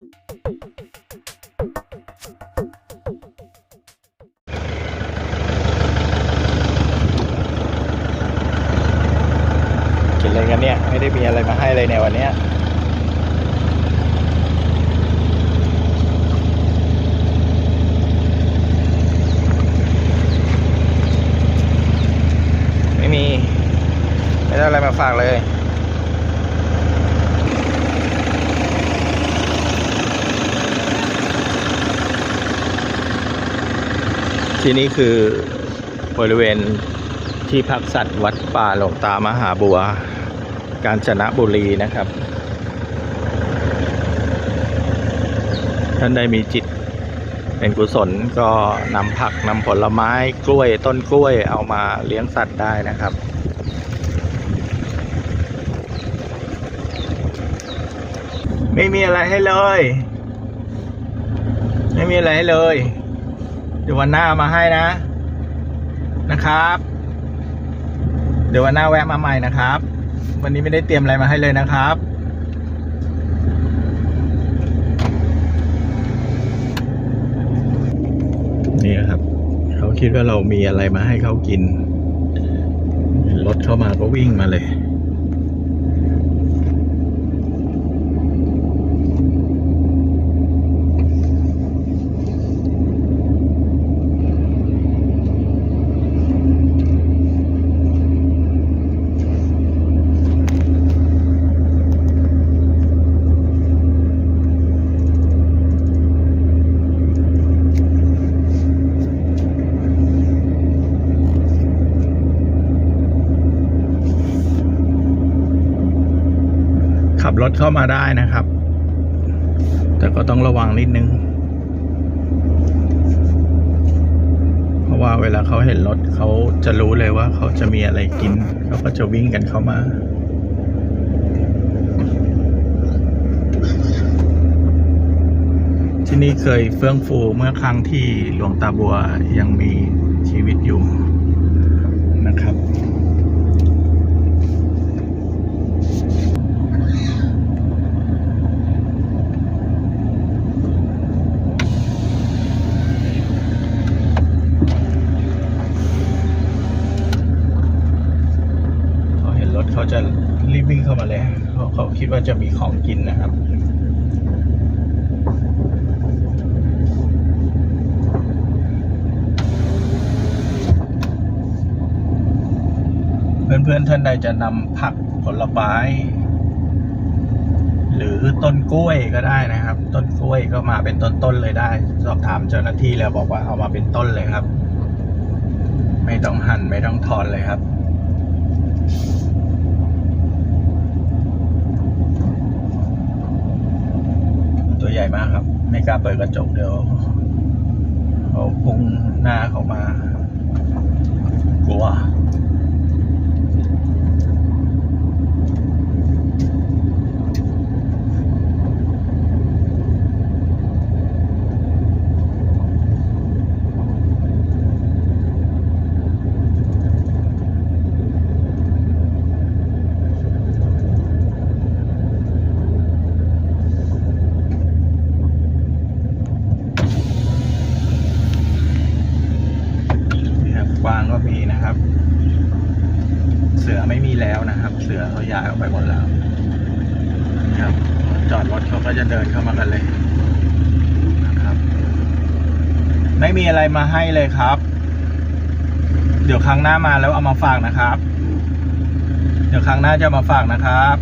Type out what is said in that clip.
กินอะไรกันเนี่ย ไม่ได้มีอะไรมาให้เลยในวันเนี้ยไม่มี ไม่ได้อะไรมาฝากเลย ที่นี่คือบริเวณที่พักสัตว์วัดป่าหลวงตามหาบัว กาญจนบุรีนะครับ ท่านใดมีจิตเป็นกุศลก็นำผักนำผลไม้กล้วยต้นกล้วยเอามาเลี้ยงสัตว์ได้นะครับ ไม่มีอะไรให้เลย ไม่มีอะไรให้เลย ดี๋ยววันหน้ามาให้นะ นะครับ เดี๋ยววันหน้าแวะมาใหม่นะครับ วันนี้ไม่ได้เตรียมอะไรมาให้เลยนะครับนี่ครับ เขาคิดว่าเรามีอะไรมาให้เขากินรถเข้ามาก็วิ่งมาเลย รถเข้ามาได้นะครับ แต่ก็ต้องระวังนิดนึง เพราะว่าเวลาเขาเห็นรถเขาจะรู้เลยว่าเขาจะมีอะไรกินเขาก็จะวิ่งกันเข้ามาที่นี่เคยเฟื่องฟูเมื่อครั้งที่หลวงตาบัวยังมีชีวิตอยู่นะครับ เขาเห็นรถเขาจะรีบวิ่ง เข้ามาเลยเพราะเขาคิดว่าจะมีของกินนะครับเพื่อนๆท่านใดจะนำผักผลไม้ หรือต้นกล้วยก็ได้นะครับ ต้นกล้วยก็มาเป็นต้นๆเลยได้ สอบถามเจ้าหน้าที่แล้วบอกว่าเอามาเป็นต้นเลยครับ ไม่ต้องหั่นไม่ต้องทอนเลยครับ ตัวใหญ่ มากครับ ไม่กล้าเปิดกระจกเดี๋ยวเขาพุ่งหน้าเขามา กลัว นี่ครับกวางก็มี นะครับ เสือไม่มีแล้วนะครับ เสือเขาย้ายออกไปหมดแล้วนะครับ จอดรถเขาก็จะเดินเข้ามากันเลยนะครับ ไม่มีอะไรมาให้เลยครับ เดี๋ยวครั้งหน้ามาแล้วเอามาฝากนะครับ เดี๋ยวครั้งหน้าจะมาฝากนะครับ